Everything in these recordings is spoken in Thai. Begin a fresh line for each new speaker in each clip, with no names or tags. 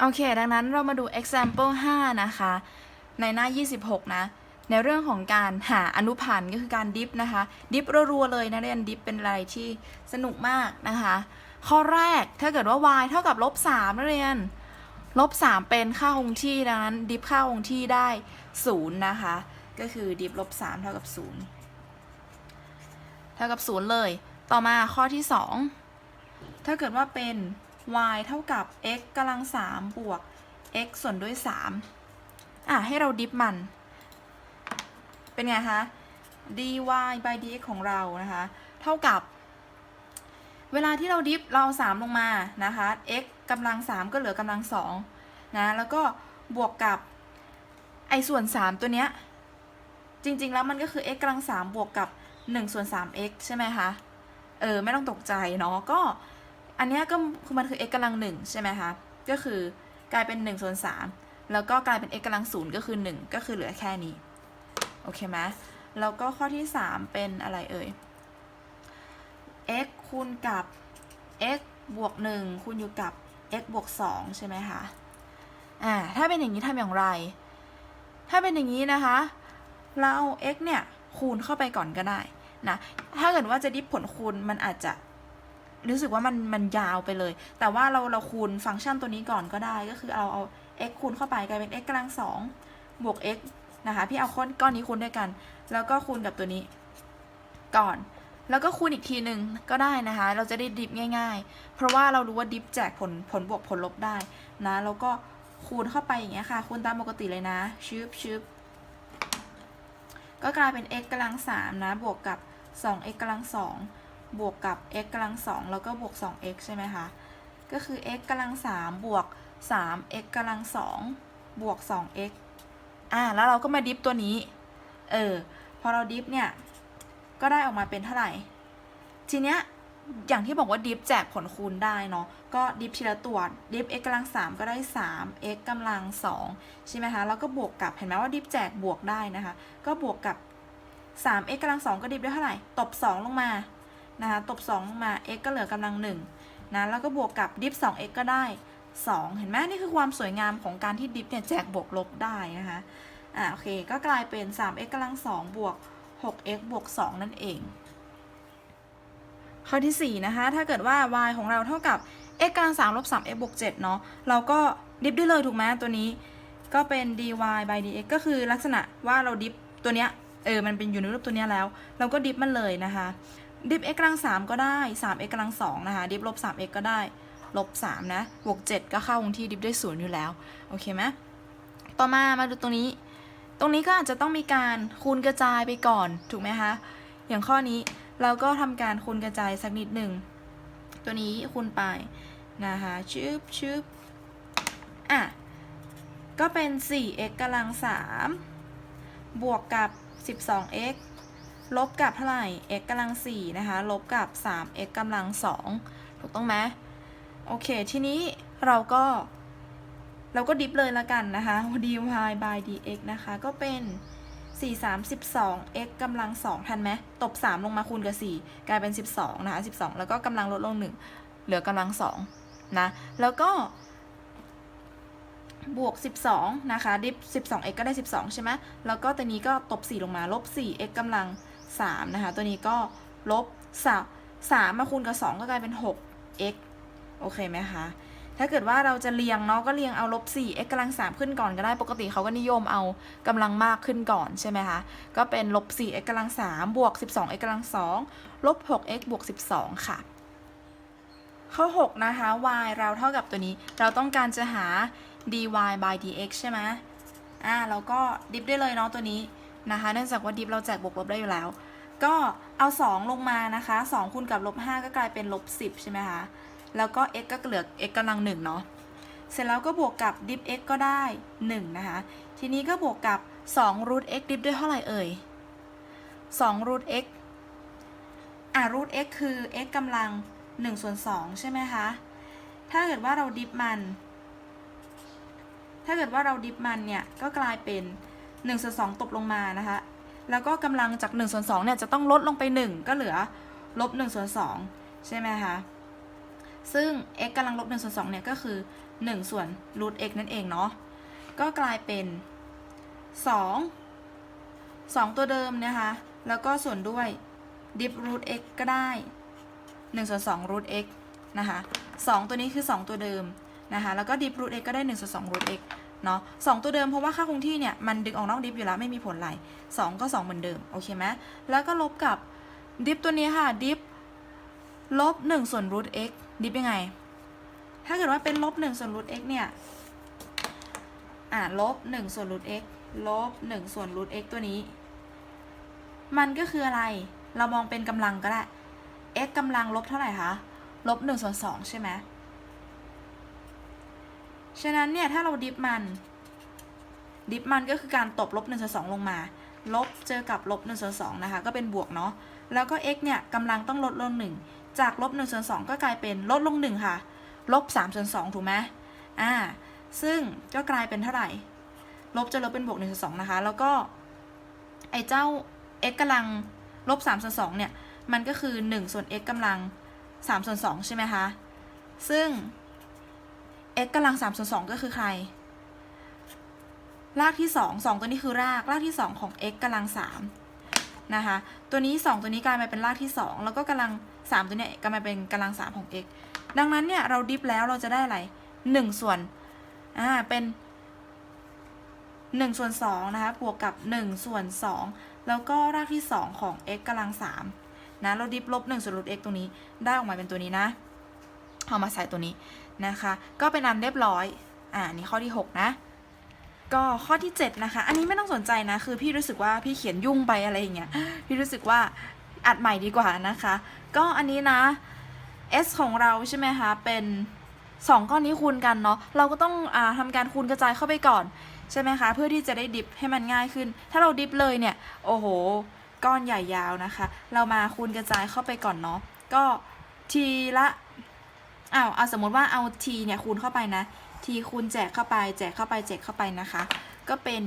โอเค ดังนั้นเรามาดู example 5 นะคะ ในหน้า 26 นะ ในเรื่องของการหาอนุพันธ์ก็คือการดิฟนะคะ ดิฟรัวๆเลยนะเรียนดิฟเป็นอะไรที่สนุกมากนะคะ ข้อแรกถ้าเกิดว่า y เท่ากับลบ3นักเรียนลบ3เป็นค่าคงที่ดังนั้น ดิฟค่าคงที่ได้ 0 นะคะ ก็คือดิฟลบ3เท่ากับ 0 เท่ากับ 0 เลย ต่อมาข้อที่ 2 ถ้าเกิดว่าเป็น y เท่ากับ x กำลัง3บวก x ส่วนด้วย3อะ ให้เราดิฟมัน เป็นไงคะ dy by dx ของเรานะคะ เท่ากับ เวลาที่เราดิฟเราเอา3ลงมานะคะ x กำลัง3ก็เหลือกำลัง2นะ แล้วก็บวกกับไอส่วน 3 ตัวเนี้ย จริง ๆ แล้วมันก็คือ x กำลัง3บวกกับ1ส่วน 3x ใช่ไหมคะ เออ ไม่ต้องตกใจเนาะก็ อันนี้ก็คือมันคือ x กำลัง1ใช่ไหมคะ ก็คือกลายเป็น1ส่วน3แล้วก็กลายเป็น x กำลัง0ก็คือ 1 ก็คือเหลือแค่นี้ โอเคไหมแล้วก็ข้อที่ 3 เป็นอะไรเอ่ย x คูณกับ x บวก 1 คูณอยู่กับ x บวก 2 ใช่ไหมคะ อ่า ถ้าเป็นอย่างนี้ทำอย่างไร ถ้าเป็นอย่างนี้นะคะ เราเอา x เนี่ย คูณเข้าไปก่อนก็ได้นะ ถ้าเกิดว่าจะดิฟผลคูณมันอาจจะ รู้สึกว่ามันมันยาวไปเลย แต่ว่าเราเราคูณฟังก์ชันตัวนี้ก่อนก็ได้ ก็คือเอาเอา x คูณเข้าไปกลายเป็น x กำลังสองบวก x นะคะ พี่เอาก้อนก้อนนี้คูณด้วยกัน แล้วก็คูณกับตัวนี้ก่อน แล้วก็คูณอีกทีหนึ่งก็ได้นะคะ เราจะได้ดิฟง่าย ๆ เพราะว่าเรารู้ว่าดิฟแจกผลผลบวกผลลบได้นะ แล้วก็คูณเข้าไปอย่างเงี้ยค่ะ คูณตามปกติเลยนะ ชึบชึบก็กลายเป็น x กำลังสามนะ บวกกับ 2x กำลังสอง บวกกับ x กำลังสองแล้วก็บวก 2x ใช่ไหมคะ ก็คือ x กำลังสามบวก 3x กำลังสองบวก 2x อ่า แล้วเราก็มาดิฟตัวนี้ เออ พอเราดิฟเนี่ย ก็ได้ออกมาเป็นเท่าไหร่ ทีเนี้ย อย่างที่บอกว่าดิฟแจกผลคูณได้เนาะ ก็ดิฟทีละตัว ดิฟ x กำลัง3ก็ได้ 3 x กำลัง2ใช่ไหมคะ แล้วก็บวกกับ เห็นไหมว่าดิฟแจกบวกได้นะคะ ก็บวกกับ 3 x กำลัง2ก็ดิฟได้เท่าไหร่ ตบ 2 ลงมา นะคะตบ2ลงมา x ก็เหลือกำลัง1นะแล้วก็บวกกับดิฟ 2x ก็ได้ 2 เห็นไหมนี่คือความสวยงามของการที่ดิฟเนี่ยแจกบวกลบได้นะคะอ่าโอเค ก็กลายเป็น 3x กำลัง2บวก 6x บวก 2 นั่นเอง ข้อที่ 4 นะคะ ถ้าเกิดว่า y ของเราเท่ากับ x กำลัง3ลบ 3x บวก7เนาะเราก็ดิฟได้เลยถูกไหมตัวนี้ก็เป็น dy by dx ก็คือลักษณะว่าเราดิฟตัวเนี้ยเออ มันเป็นอยู่ในรูปตัวเนี้ยแล้ว เราก็ดิฟมันเลยนะคะ ดิฟ x กำลัง3ก็ได้ 3x กำลัง2นะคะ ดิฟลบ 3x ก็ได้ลบ3นะบวก7ก็เข้าคงที่ดิฟได้0อยู่แล้ว โอเคไหมต่อมามาดูตรงนี้ ตรงนี้ก็อาจจะต้องมีการคูณกระจายไปก่อน ถูกไหมคะ อย่างข้อนี้เราก็ทำการคูณกระจายสักนิดหนึ่ง ตัวนี้คูณไปนะคะชึบชึบอะ ก็เป็น 4x กำลัง3บวกกับ 12x ลบกับเท่าไหร่ x กำลัง4นะคะ ลบกับ 3x กำลัง2ถูกต้องไหมโอเค ทีนี้เราก็ เราก็ดิฟเลยละกันนะคะ dy by dx นะคะ ก็เป็น 4 3 12 x กำลัง 2 ทันไหม ตบ 3 ลงมาคูณกับ 4 กลายเป็น 12 นะคะ 12 แล้วก็กำลังลดลง 1 เหลือกำลัง 2 นะ แล้วก็ บวก 12 นะคะ ดิฟ 12x ก็ได้ 12 ใช่ไหมแล้วก็ตัวนี้ก็ตบ 4 ลงมา ลบ 4x กำลัง 3 นะคะ ตัวนี้ก็ลบ3 3มาคูณกับ 2 ก็กลายเป็น 6x โอเคไหมคะ ถ้าเกิดว่าเราจะเรียงเนาะก็เรียงเอาลบ 4 x กำลัง 3 ขึ้นก่อนก็ได้ ปกติเขาก็นิยมเอากำลังมากขึ้นก่อนใช่ไหมคะ ก็เป็นลบ 4 x กำลัง 3 บวก 12 x กำลัง 2 ลบ 6 x บวก 12 ค่ะ ข้อ 6 นะคะ y เราเท่ากับตัวนี้ เราต้องการจะหา dy by dx ใช่ไหมอ่าเราก็ดิฟได้เลยเนาะตัวนี้นะคะ เนื่องจากว่าดิฟเราแจกบวกลบได้อยู่แล้ว ก็เอา 2 ลงมานะคะ 2คูณกับลบ5ก็กลายเป็นลบ10 ใช่ไหมคะ แล้วก็ x ก็เหลือ x กำลัง1เนาะ เสร็จแล้วก็บวกกับดิฟ x ก็ได้ 1 นะคะ ทีนี้ก็บวกกับ2 root x ดิฟด้วยเท่าไหร่เอ่ย2 root x อะ root x คือ x กำลัง1ส่วน2ใช่ไหมคะ ถ้าเกิดว่าเราดิฟมัน ถ้าเกิดว่าเราดิฟมันเนี่ย ก็กลายเป็น1ส่วน2ตกลงมานะคะ แล้วก็กำลังจาก1ส่วน2เนี่ยจะต้องลดลงไป 1 ก็เหลือลบ1ส่วน2ใช่ไหมคะซึ่ง x กำลังลบ1ส่วน2เนี่ยก็คือ 1 ส่วน root x นั่นเองเนาะก็กลายเป็น 2 2 ตัวเดิมนะคะแล้วก็ส่วนด้วย dip root x ก็ได้1ส่วน2 root x นะคะ2ตัวนี้คือ 2 ตัวเดิมนะคะแล้วก็ dip root x ก็ได้1ส่วน2 root x เนาะสตัวเดิมเพราะว่าค่าคงที่เนี่ยมันดึงออกนอกดิฟอยู่แล้วไม่มีผลอะไร2ก็ 2 เหมือนเดิม โอเคไหมแล้วก็ลบกับดิฟตัวนี้ค่ะดิฟลบ1ส่วน root x ดิฟยังไง ถ้าเกิดว่าเป็นลบ1ส่วน root x เนี่ยอ่าลบ1ส่วน root x ลบ1ส่วน root x ตัวนี้ มันก็คืออะไรเรามองเป็นกำลังก็ได้ x กำลังลบเท่าไหร่คะลบ1ส่วน2ใช่ไหม ฉะนั้นเนี่ยถ้าเราดิฟมัน ดิฟมันก็คือการตบลบ1ส่วน2ลงมา ลบเจอกับลบ1ส่วน2นะคะ ก็เป็นบวกเนาะ แล้วก็ x เนี่ยกำลังต้องลดลง 1 จากลบ1ส่วน2ก็กลายเป็นลดลง 1 ค่ะ ลบ3ส่วน2ถูกไหมอ่า ซึ่งก็กลายเป็นเท่าไหร่ ลบจะลบเป็นบวก1ส่วน2นะคะ แล้วก็ไอ้เจ้า x กำลังลบ3ส่วน2เนี่ย มันก็คือ 1 ส่วน x กำลัง3ส่วน2ใช่ไหมคะ ซึ่ง x กำลัง3ส่วน2ก็คือใคร รากที่2 2ตัวนี้คือราก รากที่2ของ x กำลัง3นะคะ ตัวนี้2ตัวนี้กลายมาเป็นรากที่2แล้วก็กำลัง3ตัวเนี้ยกลายมาเป็นกำลัง3ของ x ดังนั้นเนี่ยเราดิฟแล้วเราจะได้อะไร1ส่วนอ่าเป็น1ส่วน2นะคะบวกกับ1ส่วน2แล้วก็รากที่2ของ x กำลัง3นะเราดิฟลบ1ส่วนรูท x ตรงนี้ได้ออกมาเป็นตัวนี้นะเอามาใส่ตัวนี้ นะคะ ก็เป็นอันเรียบร้อย อ่านี่ข้อที่ 6 นะ ก็ข้อที่ 7 นะคะ อันนี้ไม่ต้องสนใจนะ คือพี่รู้สึกว่าพี่เขียนยุ่งไปอะไรอย่างเงี้ย พี่รู้สึกว่าอัดใหม่ดีกว่านะคะ ก็อันนี้นะ s ของเราใช่ไหมคะ เป็น2ก้อนนี้คูณกันเนาะ เราก็ต้องอาทำการคูณกระจายเข้าไปก่อนใช่ไหมคะ เพื่อที่จะได้ดิฟให้มันง่ายขึ้น ถ้าเราดิฟเลยเนี่ย โอ้โห ก้อนใหญ่ยาวนะคะ เรามาคูณกระจายเข้าไปก่อนเนาะ ก็ทีละ อ้าวเอาสมมติว่าเอา t เนี่ยคูณเข้าไปนะ t คูณแจกเข้าไป แจกเข้าไปแจกเข้าไปนะคะ ก็เป็น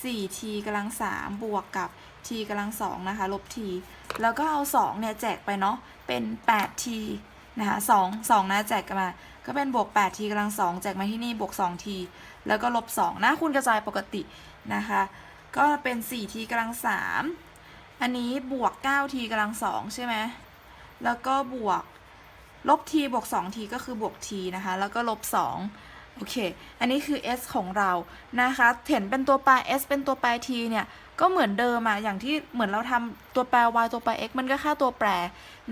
4t กำลัง3บวกกับ t กำลัง2นะคะ ลบ t แล้วก็เอา 2 เนี่ยแจกไปเนาะ เป็น 8t นะคะ2 2นะแจกกันมา ก็เป็นบวก 8t กำลัง2แจกมาที่นี่บวก 2t แล้วก็ลบ 2 นะคูณกระจายปกตินะคะ ก็เป็น 4t กำลัง3อันนี้บวก 9t กำลัง2ใช่ไหม แล้วก็บวก ลบ t บวก 2t ก็คือบวก t นะคะ แล้วก็ลบ 2 โอเค อันนี้คือ s ของเรานะคะ เห็นเป็นตัวแปร s เป็นตัวแปร t เนี่ย ก็เหมือนเดิมอะอย่างที่เหมือนเราทำตัวแปร y ตัวแปร x มันก็ค่าตัวแปร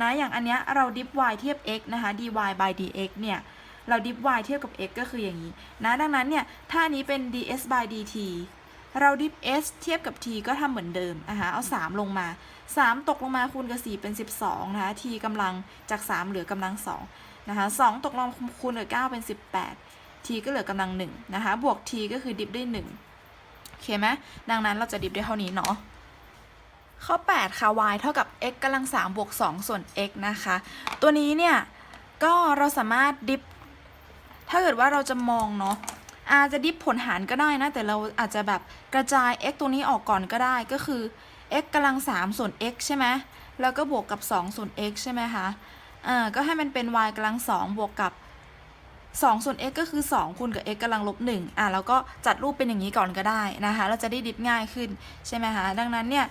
นะ อย่างอันเนี้ยเราดิฟ y เทียบ x นะคะ dy by dx เนี่ย เราดิฟ y เทียบกับ x ก็คืออย่างนี้ นะ ดังนั้นเนี่ย ถ้าอันนี้เป็น ds by dt เราดิฟ s เทียบกับ t ก็ทำเหมือนเดิมนะคะเอา 3 ลงมา 3 ตกลงมาคูณกับ 4 เป็น 12 นะคะ t กำลังจาก 3 เหลือกำลัง2นะคะ2ตกลงคูณกับ 9 เป็น 18 t ก็เหลือกำลัง1นะคะ บวก t ก็คือดิฟได้1โอเคไหมดังนั้นเราจะดิฟได้เท่านี้เนาะข้อ 8 ค่ะ y เท่ากับ x กำลัง3บวก2ส่วน x นะคะ ตัวนี้เนี่ย ก็เราสามารถดิฟ ถ้าเกิดว่าเราจะมองเนาะ อาจจะดิฟผลหารก็ได้นะ แต่เราอาจจะแบบกระจาย x ตัวนี้ออกก่อนก็ได้ก็คือ x กำลัง 3 ส่วน x ใช่ไหมแล้วก็บวกกับ 2 ส่วน x ใช่ไหมคะอ่าก็ให้มันเป็น y กำลัง 2 บวกกับ 2 ส่วน x ก็คือ 2 คูณกับ x กำลังลบ1อะแล้วก็จัดรูปเป็นอย่างนี้ก่อนก็ได้นะคะ เราจะได้ดิฟง่ายขึ้นใช่ไหมคะ ดังนั้นเนี่ย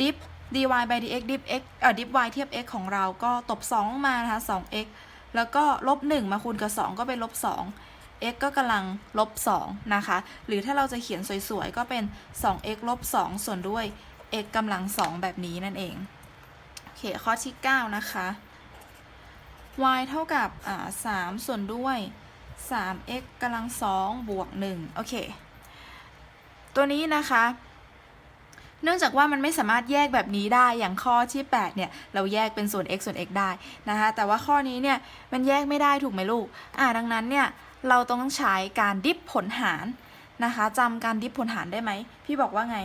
ดิฟ dy by dx ดิฟ x เอ่อดิฟ y เทียบ x ของเราก็ตบ2ลงมานะคะ 2x แล้วก็ลบ1มาคูณกับ 2 ก็เป็นลบ2 x ก็กำลังลบ2นะคะ หรือถ้าเราจะเขียนสวยๆ ก็เป็น 2x ลบ2ส่วนด้วย x กำลัง 2 แบบนี้นั่นเอง โอเค ข้อที่ 9 นะคะ y เท่ากับ3ส่วนด้วย 3x กำลัง 2 บวก 1 โอเค ตัวนี้นะคะเนื่องจากว่ามันไม่สามารถแยกแบบนี้ได้อย่างข้อที่ 8 เนี่ย เราแยกเป็นส่วน x ส่วน x ได้นะคะ แต่ว่าข้อนี้เนี่ย มันแยกไม่ได้ถูกไหมลูก อ่าดังนั้นเนี่ย เราต้องใช้การดิฟผลหารนะคะจำการดิฟผลหารได้ไหม พี่บอกว่าไง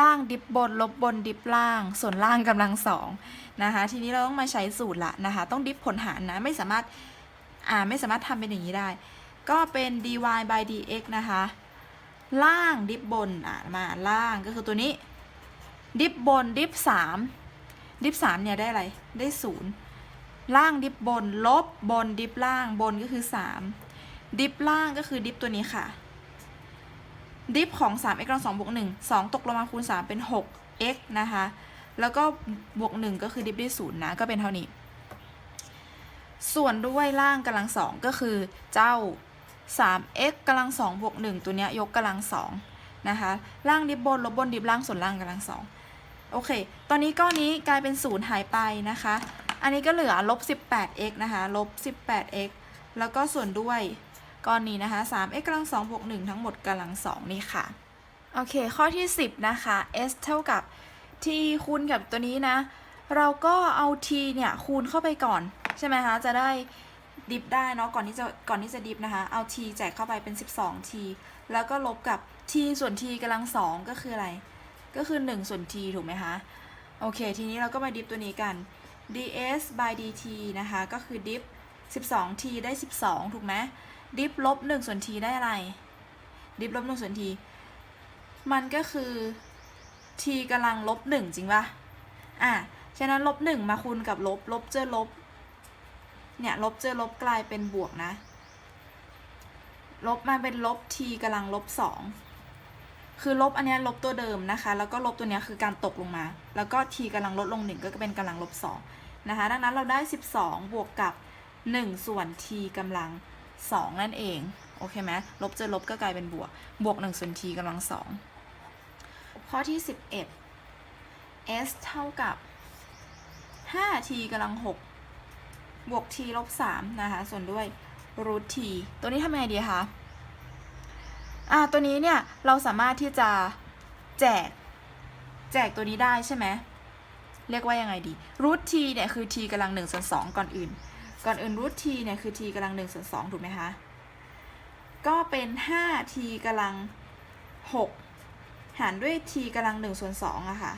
ล่างดิฟบน ลบบนดิฟล่าง ส่วนล่างกำลังสองนะคะทีนี้เราต้องมาใช้สูตรละนะคะ ต้องดิฟผลหารนะไม่สามารถอ่าไม่สามารถทำเป็นอย่างนี้ได้ ก็เป็น dy by dx นะคะ ล่างดิฟบนอ่ามาล่างก็คือตัวนี้ ดิฟบนดิฟสามดิฟสามเนี่ยได้อะไรได้ศูนย์ล่างดิฟบน ลบบนดิฟล่างบนก็คือสาม ดิฟล่างก็คือดิฟตัวนี้ค่ะ ดิฟของ 3x กำลัง2บวก1 2ตกลงมาคูณ 3 เป็น 6x นะคะ แล้วก็บวก 1 ก็คือดิฟด้วย0นะ ก็เป็นเท่านี้ ส่วนด้วยล่างกำลัง2ก็คือเจ้า 3x กำลัง2บวก1ตัวเนี้ยยกกำลัง2นะคะ ล่างดิฟบนลบบนดิฟล่างส่วนล่างกำลัง2โอเค ตอนนี้ก้อนนี้กลายเป็น0หายไปนะคะ อันนี้ก็เหลือลบ 18x นะคะ ลบ 18x แล้วก็ส่วนด้วย ก้อนนี้นะคะ 3x กำลัง2บวก1ทั้งหมดกำลัง 2 นี่ค่ะ โอเค ข้อที่ 10 นะคะ s เท่ากับ t คูณกับตัวนี้นะ เราก็เอา t เนี่ย คูณเข้าไปก่อน ใช่ไหมคะ จะได้ดิฟได้เนาะก่อนที่จะก่อนที่จะดิฟนะคะ เอา t แจกเข้าไปเป็น 12t แล้วก็ลบกับ t ส่วน t กำลัง 2 ก็คืออะไร ก็คือ 1 ส่วน t ถูกไหมคะ โอเค ทีนี้เราก็มาดิฟตัวนี้กัน ds by dt นะคะ ก็คือดิฟ 12t ได้ 12 ถูกไหม ดิฟลบ1ส่วน t ได้อะไร ดิฟลบ1ส่วน t มันก็คือ t กำลังลบ1จริงปะอะ ฉะนั้นลบ1มาคูณกับลบ ลบเจอลบ เนี่ยลบเจอลบกลายเป็นบวกนะ ลบมาเป็นลบ t กำลังลบ2คือลบอันเนี้ยลบตัวเดิมนะคะ แล้วก็ลบตัวเนี้ยคือการตกลงมา แล้วก็ t กำลังลดลง1ก็เป็นกำลังลบ2นะคะ ดังนั้นเราได้ 12 บวกกับ 1 ส่วน t กำลัง 2 นั่นเอง โอเคไหมลบเจอลบก็กลายเป็นบวก บวก1ส่วน t กำลัง2ข้อที่ 11 s เท่ากับ 5t กำลัง 6 บวก t ลบ 3 นะคะ ส่วนด้วย root t ตัวนี้ทำยังไงดีคะ อ่า ตัวนี้เนี่ย เราสามารถที่จะแจก แจกตัวนี้ได้ใช่ไหม เรียกว่ายังไงดี root t เนี่ย คือ t กำลัง1ส่วน2ก่อนอื่น ก่อนอื่น root t เนี่ยคือ t กำลัง1ส่วน2ถูกไหมคะ ก็เป็น 5t กำลัง 6 หารด้วย t กำลัง1ส่วน2อะค่ะ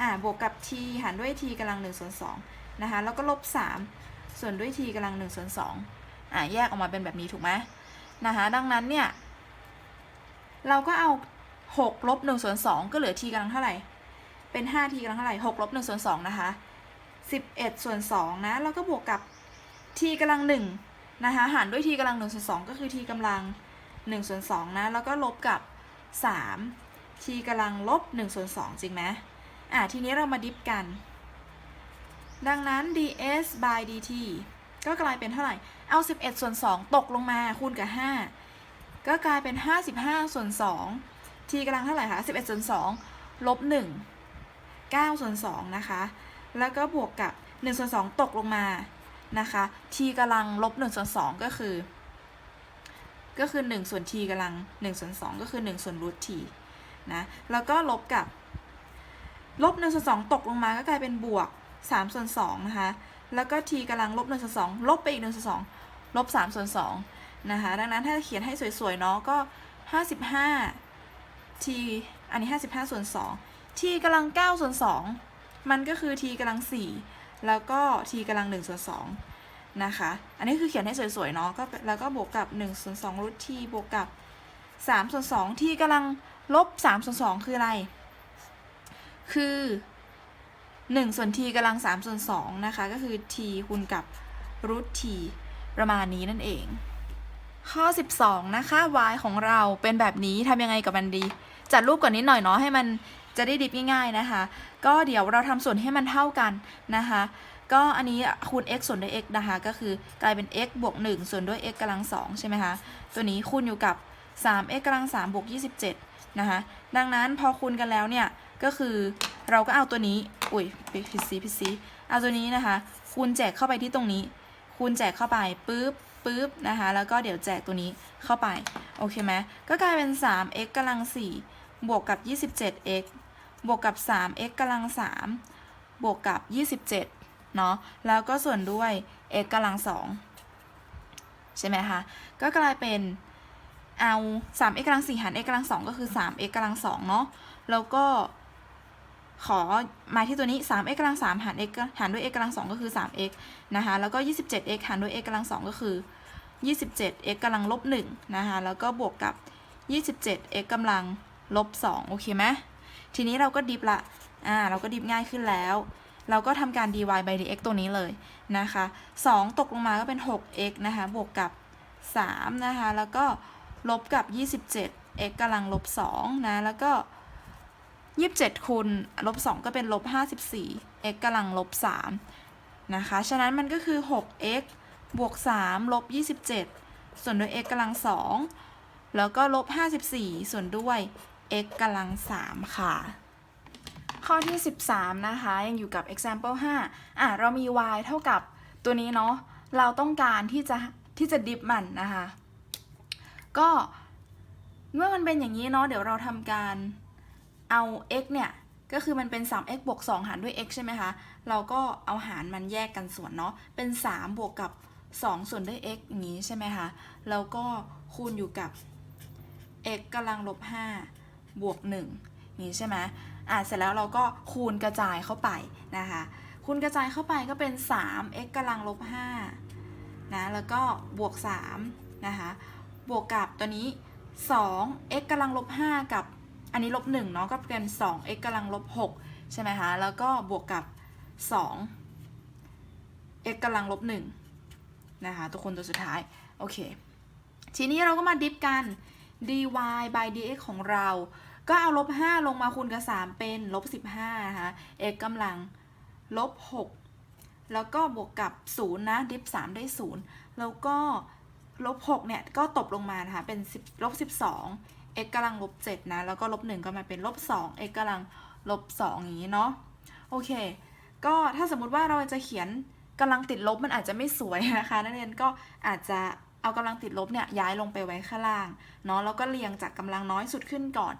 อ่า บวกกับ t หารด้วย t กำลัง1ส่วน2นะคะ แล้วก็ลบ 3 ส่วนด้วย t กำลัง1ส่วน2อ่า แยกออกมาเป็นแบบนี้ถูกไหมนะคะ ดังนั้นเนี่ย เราก็เอา 6 ลบ1ส่วน2ก็เหลือ t กำลังเท่าไหร่ เป็น 5t กำลังเท่าไหร่6ลบ1ส่วน2นะคะ11ส่วน2นะ แล้วก็บวกกับ t กำลัง1นะคะหารด้วย t กำลัง1ส่วน2ก็คือ t กำลัง1ส่วน2นะแล้วก็ลบกับ3 t กำลังลบ1ส่วน2จริงไหมอะทีนี้เรามาดิฟกัน ดังนั้น ds by dt ก็กลายเป็นเท่าไหร่ เอา 11 ส่วน 2 ตกลงมาคูณกับ 5 ก็กลายเป็น 55 ส่วน2 t กำลังเท่าไหร่คะ 11 ส่วน2ลบ1 9 ส่วน2นะคะ แล้วก็บวกกับ 1 ส่วน 2 ตกลงมา นะคะ t กำลังลบ1ส่วน2ก็คือ ก็คือ 1 ส่วน t กำลัง1ส่วน2ก็คือ 1 ส่วน root t นะ แล้วก็ลบกับ ลบ1ส่วน2ตกลงมาก็กลายเป็นบวก3ส่วน2นะคะ แล้วก็ t กำลังลบ1ส่วน2ลบไปอีก1ส่วน2ลบ3ส่วน2นะคะ ดังนั้นถ้าเขียนให้สวยๆเนาะก็ 55 t อันนี้ 55 ส่วน2 t กำลัง9ส่วน2มันก็คือ t กำลัง4 แล้วก็ t กำลัง1ส่วน2นะคะ อันนี้คือเขียนให้สวยๆเนาะก็แล้วก็บวกกับ1ส่วน2 root บวกกับ3ส่วน2 t กำลังลบ3ส่วน2คืออะไร คือ1ส่วน t กำลัง3ส่วน2นะคะ ก็คือ t คูณกับ root t ประมาณนี้นั่นเอง ข้อ 12 นะคะ y ของเราเป็นแบบนี้ทำยังไงกับมันดี จัดรูปก่อนนิดหน่อยเนาะให้มัน จะได้ดิบง่ายๆนะคะ ก็เดี๋ยวเราทำส่วนให้มันเท่ากันนะคะ ก็อันนี้คูณ x ส่วนด้วย x นะคะ ก็คือกลายเป็น x บวก1ส่วนด้วย x กำลัง2ใช่ไหมคะ ตัวนี้คูณอยู่กับ 3x กำลัง3บวก27นะคะ ดังนั้นพอคูณกันแล้วเนี่ย ก็คือเราก็เอาตัวนี้ อุ้ยผิดซีผิดซีเอาตัวนี้นะคะ คูณแจกเข้าไปที่ตรงนี้ คูณแจกเข้าไปปุ๊บปุ๊บนะคะ แล้วก็เดี๋ยวแจกตัวนี้เข้าไป โอเคไหมก็กลายเป็น 3x กำลัง4บวกกับ 27x บวกกับ 3x กำลัง 3 บวกกับ 27 เนาะ แล้วก็ส่วนด้วย x กำลัง 2 ใช่ไหมคะ ก็กลายเป็นเอา 3x กำลัง4หาร x กำลัง 2 ก็คือ 3x กำลัง 2 เนาะ แล้วก็ขอมาที่ตัวนี้ 3x กำลัง 3 หาร x หารด้วย x กำลัง 2 ก็คือ 3x นะคะ แล้วก็ 27x หารด้วย x กำลัง 2 ก็คือ 27x กำลังลบ1นะคะ แล้วก็บวกกับ 27x กำลังลบ2โอเคไหม ทีนี้เราก็ดิฟละอ่าเราก็ดิฟง่ายขึ้นแล้ว เราก็ทำการ dy by dx ตัวนี้เลยนะคะ 2 ตกลงมาก็เป็น 6x นะคะบวกกับ3นะคะแล้วก็ลบกับ 27 x กำลังลบ2นะแล้วก็27คูณลบ2ก็เป็นลบ54 x กำลังลบ3นะคะ ฉะนั้นมันก็คือ 6x บวก3ลบ27 ส่วนด้วย x กำลัง2แล้วก็ลบ54 ส่วนด้วย x กำลัง3ค่ะ ข้อที่ 13 นะคะ ยังอยู่กับ example 5 อะ เรามี y เท่ากับตัวนี้เนาะ เราต้องการที่จะที่จะดิฟมันนะคะ ก็เมื่อมันเป็นอย่างนี้เนาะ เดี๋ยวเราทำการเอา x เนี่ย ก็คือมันเป็น 3x บวก 2 หารด้วย x ใช่ไหมคะ เราก็เอาหารมันแยกกันส่วนเนาะ เป็น 3 บวกกับ 2 ส่วนด้วย x อย่างนี้ใช่ไหมคะ แล้วก็คูณอยู่กับ x กำลังลบ 5 บวก1อย่งนี้ใช่ไหมอะเสร็จแล้วเราก็คูณกระจายเข้าไปนะคะ คูณกระจายเข้าไปก็เป็น 3 x กำลังลบ5นะ แล้วก็บวก3นะคะ บวกกับตัวนี้ 2 x กำลังลบ5กับ อันนี้ลบ1เนาะ ก็เป็น 2 x กำลังลบ6ใช่ไหมคะ แล้วก็บวกกับ 2 x กำลังลบ1นะคะ ตัวคนตัวสุดท้าย โอเค ทีนี้เราก็มาดิฟกัน dy by dx ของเรา ก็เอาลบ5ลงมาคูณกับ3เป็นลบ15นะคะ x กำลังลบ6แล้วก็บวกกับ0นะดิฟ3ได้0แล้วก็ลบ6เนี่ยก็ตบลงมานะคะเป็น10ลบ12 x กำลังลบ7นะแล้วก็ลบ1ก็มาเป็นลบ2 x กำลังลบ2อย่างนี้เนาะโอเค ก็ถ้าสมมุติว่าเราจะเขียนกำลังติดลบมันอาจจะไม่สวยนะคะ นักเรียนก็อาจจะเอากำลังติดลบเนี่ยย้ายลงไปไว้ข้างล่างเนาะแล้วก็เรียงจากกำลังน้อยสุดขึ้นก่อน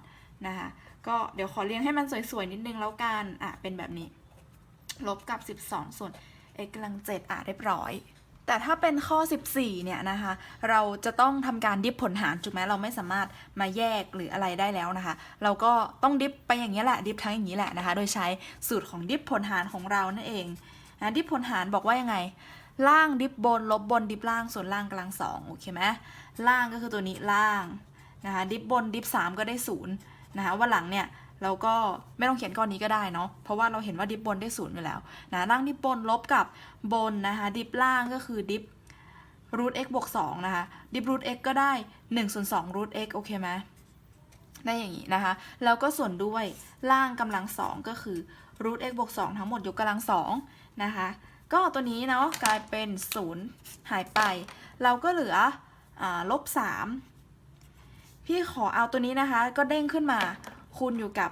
นะคะก็เดี๋ยวขอเรียงให้มันสวยๆ นิดนึงแล้วกันอะเป็นแบบนี้ ลบกับ 12 ส่วน x กำลัง 7 อะเรียบร้อย แต่ถ้าเป็นข้อ 14 เนี่ยนะคะ เราจะต้องทำการดิฟผลหารถูกไหมเราไม่สามารถมาแยกหรืออะไรได้แล้วนะคะ เราก็ต้องดิฟไปอย่างนี้ยแหละ ดิฟทั้งอย่างนี้แหละนะคะ โดยใช้สูตรของดิฟผลหารของเรานั่นเองนะดิฟผลหารบอกว่ายังไงล่างดิฟบน ลบบนดิฟล่างส่วนล่างกำลังสองโอเคไหมล่างก็คือตัวนี้ล่างนะคะดิฟบนดิฟสามก็ได้ศูนย์ นะคะวันหลังเนี่ยเราก็ไม่ต้องเขียนก้อนนี้ก็ได้เนาะ เพราะว่าเราเห็นว่าดิฟบนได้ศูนย์อยู่แล้วนะล่างดิฟบนลบกับบนนะคะ ดิฟล่างก็คือดิฟรูท x บวกสองนะคะ ดิฟรูท x ก็ได้1ส่วน2รูท x โอเคไหมได้อย่างนี้นะคะ แล้วก็ส่วนด้วยล่างกำลังสองก็คือรูท x บวก2ทั้งหมดยกกำลังสองนะคะ ก็ตัวนี้เนาะกลายเป็น0หายไป เราก็เหลืออาลบ3 พี่ขอเอาตัวนี้นะคะ ก็เด้งขึ้นมาคูณอยู่กับ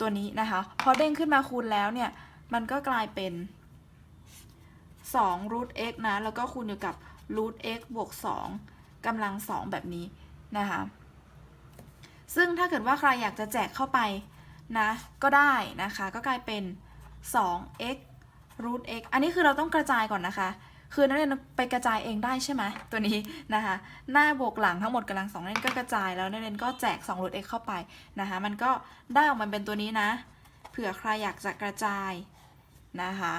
ตัวนี้นะคะ พอเด้งขึ้นมาคูณแล้วเนี่ย มันก็กลายเป็น2 root x นะ แล้วก็คูณอยู่กับ root x บวก 2กำลัง 2 แบบนี้นะคะ ซึ่งถ้าเกิดว่าใครอยากจะแจกเข้าไปนะ ก็ได้นะคะ ก็กลายเป็น 2x root x อันนี้คือเราต้องกระจายก่อนนะคะ คือนักเรียนไปกระจายเองได้ใช่ไหมตัวนี้นะคะหน้าบวกหลังทั้งหมดกำลังสองนักเรียนก็กระจายแล้วนักเรียนก็แจก2 root x เข้าไปนะคะมันก็ได้ออกมาเป็นตัวนี้นะ เผื่อใครอยากจะกระจายนะคะ